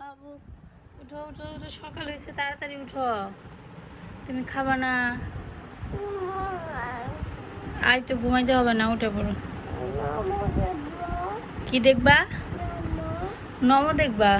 বাবু, উঠো উঠো উঠো, সকাল হয়েছে, তাড়াতাড়ি উঠো। তুমি খাবা না? আজ তো, ঘুমাইতে হবে না, উঠে পড়ো। কি দেখবা? নম দেখবা?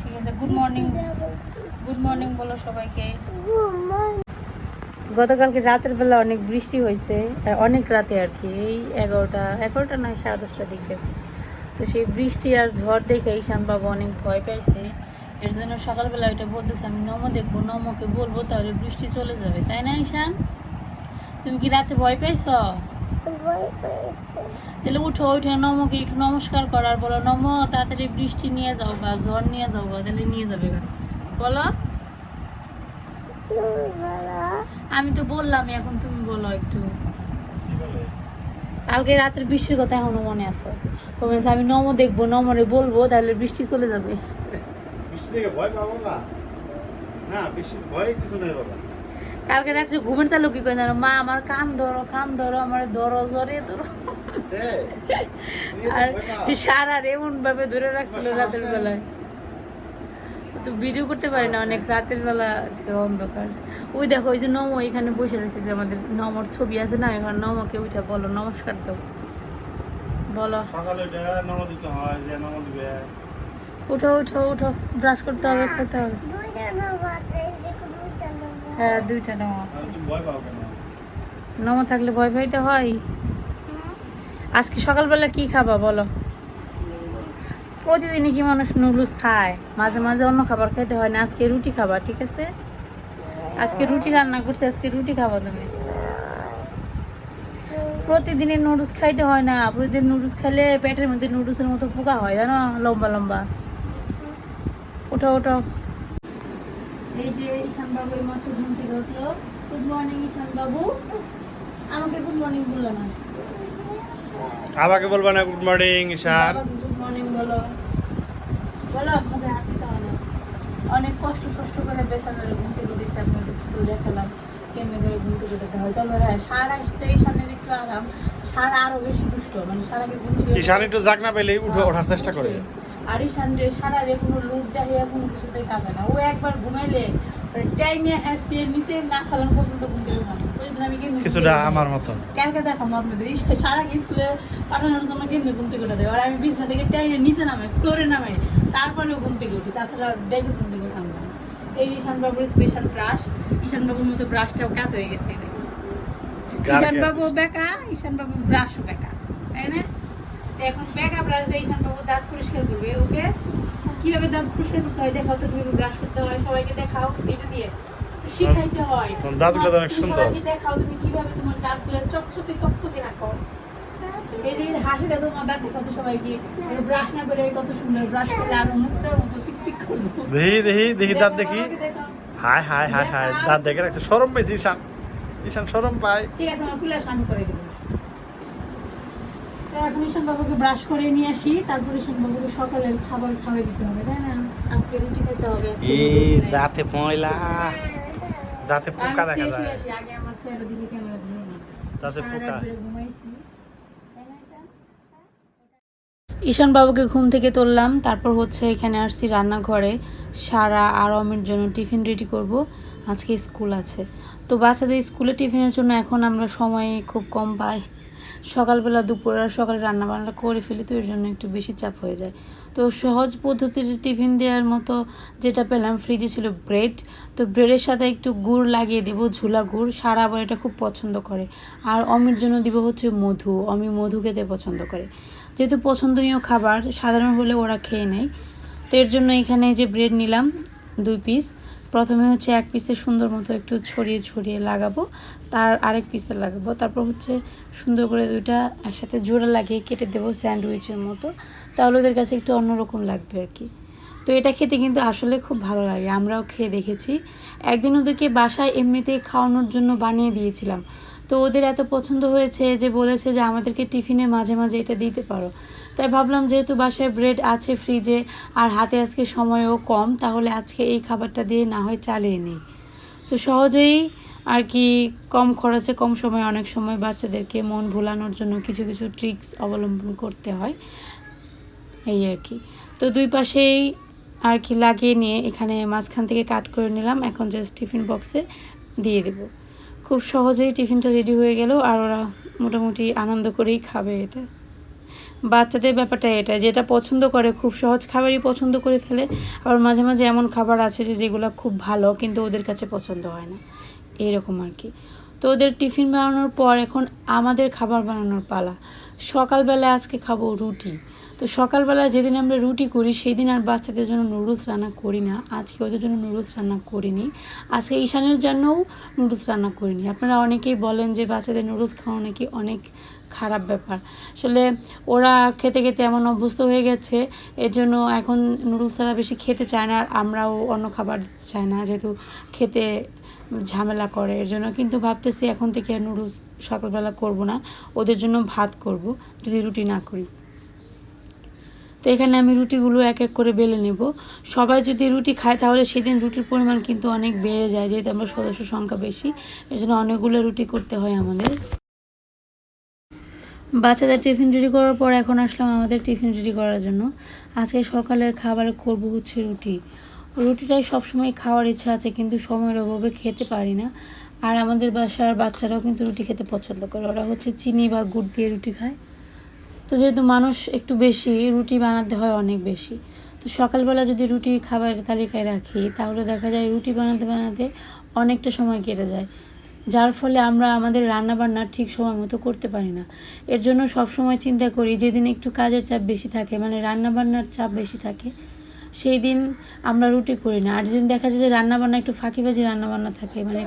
ঠিক আছে গুড মর্নিং গুড মর্নিং বলো সবাইকে। গতকালকে রাতের বেলা অনেক বৃষ্টি হয়েছে অনেক রাতে আর কি এই এগারোটা এগারোটা নয় সাড়ে দশটার দিকে। তো সেই বৃষ্টি আর ঝড় দেখে ঈশান বাবু অনেক ভয় পাইছে। এর জন্য সকালবেলা ওইটা বলতেছে আমি নম দেখব নমকে বলব তাহলে বৃষ্টি চলে যাবে। তাই না ঈশান? তুমি কি রাতে ভয় পাইছো? তাহলে উঠো উঠে নমকে একটু নমস্কার করার বলো নম তাড়াতাড়ি বৃষ্টি নিয়ে যাও গা ঝড় নিয়ে যাও গা তাহলে নিয়ে যাবে গা। বলো। আমি তো বললাম এখন তুমি বলো একটু। কালকে রাতের বৃষ্টির কথা এখনও মনে আছে। কমেছে আমি নম দেখব নমরে বলব তাহলে বৃষ্টি চলে যাবে। বৃষ্টি থেকে ভয় পাবো না। না বৃষ্টির ভয় কিছু নেই বাবা। কালকে রাত্রে ঘুমের তালু কি করে জানো? মা আমার কান ধরো কান ধরো আমার ধরো জরে ধরো। আর। সারা এমন ভাবে ধরে রাখছিল রাতের বেলায়। তো ভিডিও করতে পারি না অনেক রাতের বেলা ছিল অন্ধকার। ওই দেখো ওই যে নম এখানে বসে রয়েছে যে আমাদের নমর ছবি আছে না এখন নমকে উঠে বলো নমস্কার দাও। বলো। সকালে নম দিতে হয় যে নম দিবে। উঠো উঠো উঠো ব্রাশ করতে হবে খেতে হবে। হ্যাঁ দুইটা নম আছে। ভয় নম থাকলে ভয় পাইতে হয়? আজকে সকালবেলা কি খাবা বলো? প্রতিদিনই কি মানুষ নুডলস খায়? মাঝে মাঝে অন্য খাবার খেতে হয় না আজকে রুটি খাবা ঠিক আছে? আজকে রুটি রান্না করছে আজকে রুটি খাবা তুমি। প্রতিদিনই নুডলস খাইতে হয় না প্রতিদিন নুডলস খেলে পেটের মধ্যে নুডলসের মতো পোকা হয় জানো? লম্বা লম্বা। ওঠো ওঠো। এই যে ঈশান বাবু এই মাত্র ঘুম থেকে উঠল। গুড মর্নিং ঈশান বাবু। আমাকে গুড মর্নিং বলল না। আমাকে বলবা না good morning Ishan? Good morning বলো। বলো মুখে হাত না অনেক কষ্ট সষ্ট করে বেসানের ঘুম থেকে দিয়েছে আপনাদের তো দেখালাম কেমনি করে ঘুম থেকে যেতে হয়। তবে হ্যাঁ সারা এসছে ঈশানের একটু আরাম সারা আরও বেশি দুষ্ট মানে সারাকে ঘুম থেকে একটু জাগ না পেলেই উঠে ওঠার চেষ্টা করে। আর ঈশান রে সারা রে কোনো লুক দেখিয়ে কোনো কিছুতেই কাঁদে না। ও একবার ঘুমাইলে টাইমে আসিয়ে নিচে না খাওয়ানো পর্যন্ত ঘুম থেকে প্রতিদিন আমি কিছুটা আমার মতো। কালকে দেখাবো আপনাদের। এই সারা স্কুলে পাঠানোর জন্য কেমনি ঘুম থেকে দেয়? আর আমি বিছনা থেকে টাইমে নিচে নামে ফ্লোরে নামে তারপরেও ঘুম থেকে উঠি তাছাড়া ডেকে ঘুম থেকে উঠান না। এই ঈশান বাবুর স্পেশাল ব্রাশ ঈশান বাবুর মতো ব্রাশটাও কাত হয়ে গেছে এই দেখুন। ঈশান বাবু বেকা ঈশান বাবু ব্রাশও বেকা তাই না? এখন বেকা ব্রাশ দিয়ে ঈশান বাবু দাঁত পরিষ্কার করবে ওকে? কীভাবে দাঁত পরিষ্কার করতে হয়? দেখাও তো কীভাবে ব্রাশ করতে হয় সবাইকে দেখাও এটা দিয়ে। শিখাইতে হয়। দাঁতগুলো অনেক সুন্দর। দেখাও তুমি কীভাবে তোমার দাঁতগুলো চকচকে তকতকে রাখো। এই যে হাসি দেখো তোমার দাঁত দেখাও তো সবাইকে ব্রাশ না করে কত সুন্দর ব্রাশ করলে আরও মুক্তের মতো চিকচিক করব দেখি দেখি দেখি দাঁত দেখি দাঁত দেখে রাখছে। সরম পেয়েছি ঈশান। ঈশান সরম পায় ঠিক আছে আমার স্নান করে দেবো। এখন ঈশান বাবুকে ব্রাশ করে নিয়ে আসি। তারপর ঈশান বাবুকে সকালের খাবার খাওয়াই দিতে হবে তাই না? আজকে রুটি খেতে হবে noodles দাঁতে ময়লা। দাঁতে পোকা দেখা যায়। আগে আমার ছেলের দিকে ক্যামেরা ধরে না। দাঁতে পোকা। ঘুমাইছি। তাই না ঈশান? ঈশান বাবুকে ঘুম থেকে তুললাম, তারপর হচ্ছে এখানে আসছি রান্নাঘরে। সারা আর অমির জন্য টিফিন রেডি করব, আজকে স্কুল আছে। তো বাচ্চাদের স্কুলে টিফিনের জন্য এখন আমরা সময় খুব কম পাই। সকালবেলা দুপুর আর সকালে রান্না বান্না করে ফেলি, তো এর জন্য একটু বেশি চাপ হয়ে যায়। তো সহজ পদ্ধতিতে টিফিন দেওয়ার মতো যেটা পেলাম ফ্রিজে ছিল ব্রেড তো ব্রেডের সাথে একটু গুড় লাগিয়ে দেবো, ঝুলা গুড়। সারা আবার এটা খুব পছন্দ করে। আর অমির জন্য দিব হচ্ছে মধু অমি মধু খেতে পছন্দ করে। যেহেতু পছন্দনীয় খাবার, সাধারণ হলে ওরা খেয়ে নেয়। তো এর জন্য এখানে যে ব্রেড নিলাম, দুই পিস প্রথমে হচ্ছে এক পিসে সুন্দর মতো একটু ছড়িয়ে ছড়িয়ে লাগাবো। তার আরেক পিসে লাগাবো। তারপর হচ্ছে সুন্দর করে দুইটা একসাথে জোড়া লাগিয়ে কেটে দেবো স্যান্ডউইচের মতো। তাহলে ওদের কাছে একটু অন্যরকম লাগবে আর কি। তো এটা খেতে কিন্তু আসলে খুব ভালো লাগে, আমরাও খেয়ে দেখেছি। একদিন ওদেরকে বাসায় এমনিতেই খাওয়ানোর জন্য বানিয়ে দিয়েছিলাম। তো ওদের এত পছন্দ হয়েছে যে বলেছে যে আমাদেরকে টিফিনে মাঝে মাঝে এটা দিতে পারো। তাই ভাবলাম যেহেতু বাসায় ব্রেড আছে ফ্রিজে আর হাতে আজকে সময়ও কম, তাহলে আজকে এই খাবারটা দিয়ে না হয় চালিয়ে নিই। তো সহজেই আর কি কম খরচে, কম সময়ে অনেক সময় বাচ্চাদেরকে মন ভোলানোর জন্য কিছু কিছু ট্রিক্স অবলম্বন করতে হয়। এই আর কি। তো দুই পাশেই আর কি লাগিয়ে নিয়ে এখানে মাঝখান থেকে কাট করে নিলাম। এখন জাস্ট টিফিন বক্সে দিয়ে দেব। খুব সহজেই টিফিনটা রেডি হয়ে গেল আর ওরা মোটামুটি আনন্দ করেই খাবে এটা। বাচ্চাদের ব্যাপারটা এটা যেটা পছন্দ করে, খুব সহজ খাবারই পছন্দ করে ফেলে। আবার মাঝে মাঝে এমন খাবার আছে যে, যেগুলো খুব ভালো কিন্তু ওদের কাছে পছন্দ হয় না। এইরকম আর কি। তো ওদের টিফিন বানানোর পর এখন আমাদের খাবার বানানোর পালা। সকালবেলা আজকে খাব রুটি। তো সকালবেলা যেদিন আমরা রুটি করি সেই দিন আর বাচ্চাদের জন্য নুডলস রান্না করি না। আজকে ওদের জন্য নুডলস রান্না করিনি। আজকে ঈশানের জন্যও নুডলস রান্না করিনি। আপনারা অনেকেই বলেন যে বাচ্চাদের নুডলস খাওয়া নাকি অনেক খারাপ ব্যাপার। আসলে ওরা খেতে খেতে এমন অভ্যস্ত হয়ে গেছে, এর জন্য এখন নুডলস ছাড়া বেশি খেতে চায় না, আর আমরাও অন্য খাবার দিতে চাই না, যেহেতু খেতে ঝামেলা করে। এর জন্য কিন্তু ভাবতেছি এখন থেকে আর নুডলস সকালবেলা করব না, ওদের জন্য ভাত করব, যদি রুটি না করি। তো এখানে আমি রুটিগুলো এক এক করে বেলে নেব। সবাই যদি রুটি খায় তাহলে সেদিন রুটির পরিমাণ কিন্তু অনেক বেড়ে যায়, যেহেতু আমরা সদস্য সংখ্যা বেশি এর জন্য অনেকগুলো রুটি করতে হয় আমাদের। বাচ্চাদের টিফিন রেডি করার পর এখন আসলাম আমাদের টিফিন রেডি করার জন্য। আজকে সকালের খাবার করব হচ্ছে রুটি। রুটিটাই সবসময় খাওয়ার ইচ্ছা আছে, কিন্তু সময়ের অভাবে খেতে পারি না। আর আমাদের বাসার বাচ্চারাও কিন্তু রুটি খেতে পছন্দ করে। ওরা হচ্ছে চিনি বা গুড় দিয়ে রুটি খায়। তো যেহেতু মানুষ একটু বেশি, রুটি বানাতে হয় অনেক বেশি। তো সকালবেলা যদি রুটি খাবারের তালিকায় রাখি, তাহলে দেখা যায় রুটি বানাতে বানাতে অনেকটা সময় কেটে যায়। যার ফলে আমরা আমাদের রান্নাবান্না ঠিক সময় মতো করতে পারি না। এর জন্য সবসময় চিন্তা করি, যেদিন একটু কাজের চাপ বেশি থাকে মানে রান্নাবান্নার চাপ বেশি থাকে, সেই দিন আমরা রুটি করি না। আর যেদিন দেখা যায় যে রান্নাবান্না একটু ফাঁকিবাজি রান্নাবান্না থাকে মানে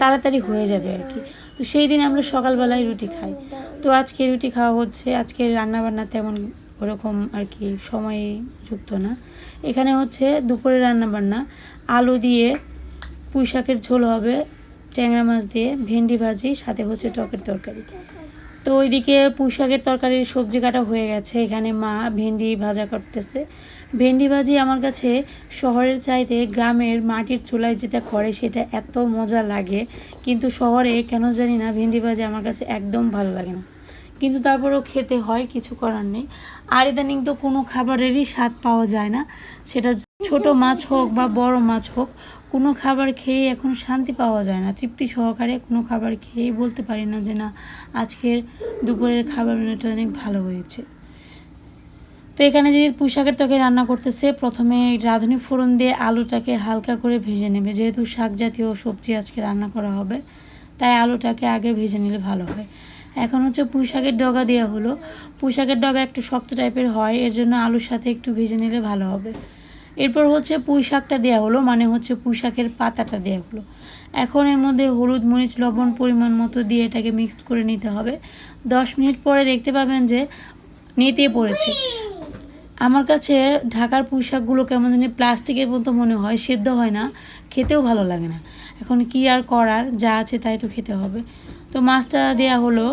তাড়াতাড়ি হয়ে যাবে আর কি। তো সেই দিন আমরা সকালবেলায় রুটি খাই। তো আজকে রুটি খাওয়া হচ্ছে, আজকে রান্নাবান্না তেমন ওরকম আর কি সময় যুক্ত না। এখানে হচ্ছে দুপুরে রান্নাবান্না, আলু দিয়ে পুঁই শাকের ঝোল হবে, ট্যাংরা মাছ দিয়ে ভেন্ডি ভাজি, সাথে হচ্ছে টকের তরকারি। তো ওইদিকে পুঁই শাকের তরকারির সবজি কাটা হয়ে গেছে। এখানে মা ভেন্ডি ভাজা করতেছে। ভেন্ডি ভাজি আমার কাছে শহরের চাইতে গ্রামের মাটির চুলায় যেটা করে সেটা এত মজা লাগে। কিন্তু শহরে কেন জানি না ভেন্ডি ভাজি আমার কাছে একদম ভালো লাগে না। কিন্তু তারপরেও খেতে হয়, কিছু করার নেই। আর ইদানিং তো কোনো খাবারেরই স্বাদ পাওয়া যায় না। সেটা ছোট মাছ হোক বা বড় মাছ হোক, কোনো খাবার খেয়ে এখন শান্তি পাওয়া যায় না। তৃপ্তি সহকারে কোনো খাবার খেয়েই বলতে পারি না যে, না, আজকের দুপুরের খাবার মেনুটা অনেক ভালো হয়েছে। তো এখানে যদি পুঁশাকের তরকারি রান্না করতেছে, প্রথমে রাঁধুনি ফোড়ন দিয়ে আলুটাকে হালকা করে ভেজে নেবে। যেহেতু শাক জাতীয় সবজি আজকে রান্না করা হবে, তাই আলুটাকে আগে ভেজে নিলে ভালো হয়। এখন হচ্ছে পুঁই শাকের ডগা দেওয়া হলো। পুঁই শাকের ডগা একটু শক্ত টাইপের হয়, এর জন্য আলুর সাথে একটু ভেজে নিলে ভালো হবে। এরপর হচ্ছে পুঁই শাকটা দেওয়া হলো মানে হচ্ছে পুঁই শাকের পাতাটা দেওয়া হলো। এখন এর মধ্যে হলুদ, মরিচ, লবণ পরিমাণ মতো দিয়ে এটাকে মিক্সড করে নিতে হবে। দশ মিনিট পরে দেখতে পাবেন যে নেতে পড়েছে। আমার কাছে ঢাকার পুঁইশাকগুলো কেমন জানি প্লাস্টিকের মতো মনে হয়, সেদ্ধ হয় না, খেতেও ভালো লাগে না। এখন কি আর করার, যা আছে তাই তো খেতে হবে। তো মাছটা দেয়া হলো।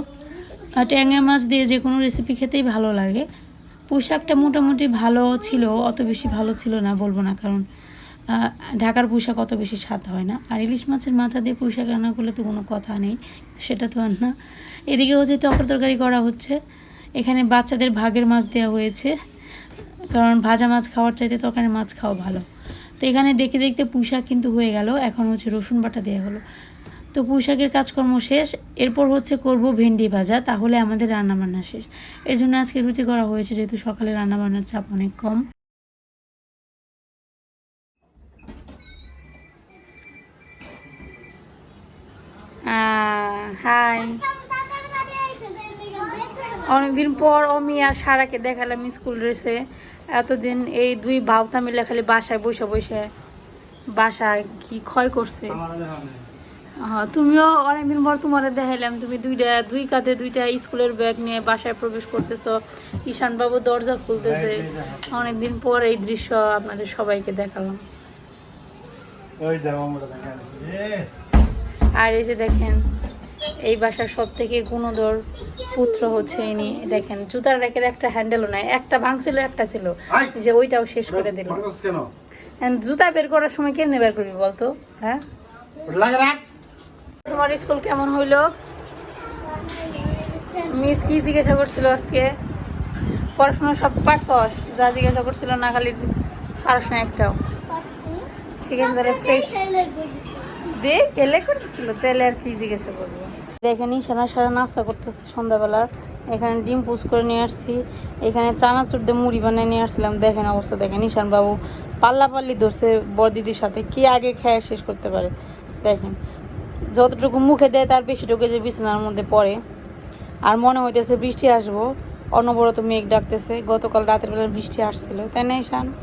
ট্যাংরা মাছ দিয়ে যে কোনো রেসিপি খেতেই ভালো লাগে। পোশাকটা মোটামুটি ভালো ছিল, অত বেশি ভালো ছিল না বলব না, কারণ ঢাকার পোশাক অত বেশি স্বাদ হয় না। আর ইলিশ মাছের মাথা দিয়ে পোশাক রান্না করলে তো কোনো কথা নেই সেটা তো আর না। এদিকে হচ্ছে টকর তরকারি করা হচ্ছে, এখানে বাচ্চাদের ভাগের মাছ দেওয়া হয়েছে, কারণ ভাজা মাছ খাওয়ার চাইতে তরকারি মাছ খাওয়া ভালো। তো এখানে দেখতে দেখতে পুঁইশাক কিন্তু হয়ে গেল, এখন হচ্ছে রসুন বাটা দেওয়া হলো। তো পুঁইশাকের কাজকর্ম শেষ, এরপর হচ্ছে করব ভেন্ডি ভাজা, তাহলে আমাদের রান্নাবান্না শেষ। এর জন্য আজকে রুটি করা হয়েছে, যেহেতু সকালে রান্নাবান্নার চাপ অনেক কম। হাই। অনেকদিন পর অমি আর সারাকে দেখালাম স্কুল ড্রেসে। এতদিন এই দুই ভাবতা মিলে খালি বাসায় বসে বসে বাসায় কি ক্ষয় করছে। তুমিও অনেকদিন পর তোমার দেখাইলাম। তুমি দুইটা দুই কাঁধে দুইটা স্কুলের ব্যাগ নিয়ে বাসায় প্রবেশ করতেছো। ঈশান বাবু দরজা খুলতেছে। অনেকদিন পর এই দৃশ্য আপনাদের সবাইকে দেখালাম। আর এই যে দেখেন এই বাসার সব থেকে গুণধর পুত্র হচ্ছে ইনি। দেখেন জুতার রেখের একটা হ্যান্ডেলও নাই একটা ভাঙছিল একটা ছিল। যে ওইটাও শেষ করে দিল জুতা বের করার সময় কেমনে বের করবি বলতো? হ্যাঁ? তোমার স্কুল কেমন হইল? মিস কি জিজ্ঞাসা করছিল আজকে? পড়াশোনা সব পারছস? যা জিজ্ঞাসা করছিল না, খালি পারস না একটাও। ঠিক আছে, তাহলে ফ্রেশ দে কেলে করতেছিল তাহলে আর কি জিজ্ঞাসা করব? দেখেন সারা সারা নাস্তা করতেছে সন্ধ্যাবেলা। এখানে ডিম পুষ করে নিয়ে আসছি। এখানে চানাচুর দিয়ে মুড়ি বানিয়ে নিয়ে আসছিলাম। দেখেন অবস্থা, দেখেন ঈশান বাবু পাল্লা পাল্লি ধরছে বদিদির সাথে। কি আগে খেয়ে শেষ করতে পারে? দেখেন। যতটুকু মুখে দেয়, তার বেশিটুকু যে বিছানার মধ্যে পড়ে। আর মনে হইতেছে বৃষ্টি আসব। অনবরত মেঘ ডাকতেছে। গতকাল রাতের বেলা বৃষ্টি আসছিল। তাই না, ঈশান?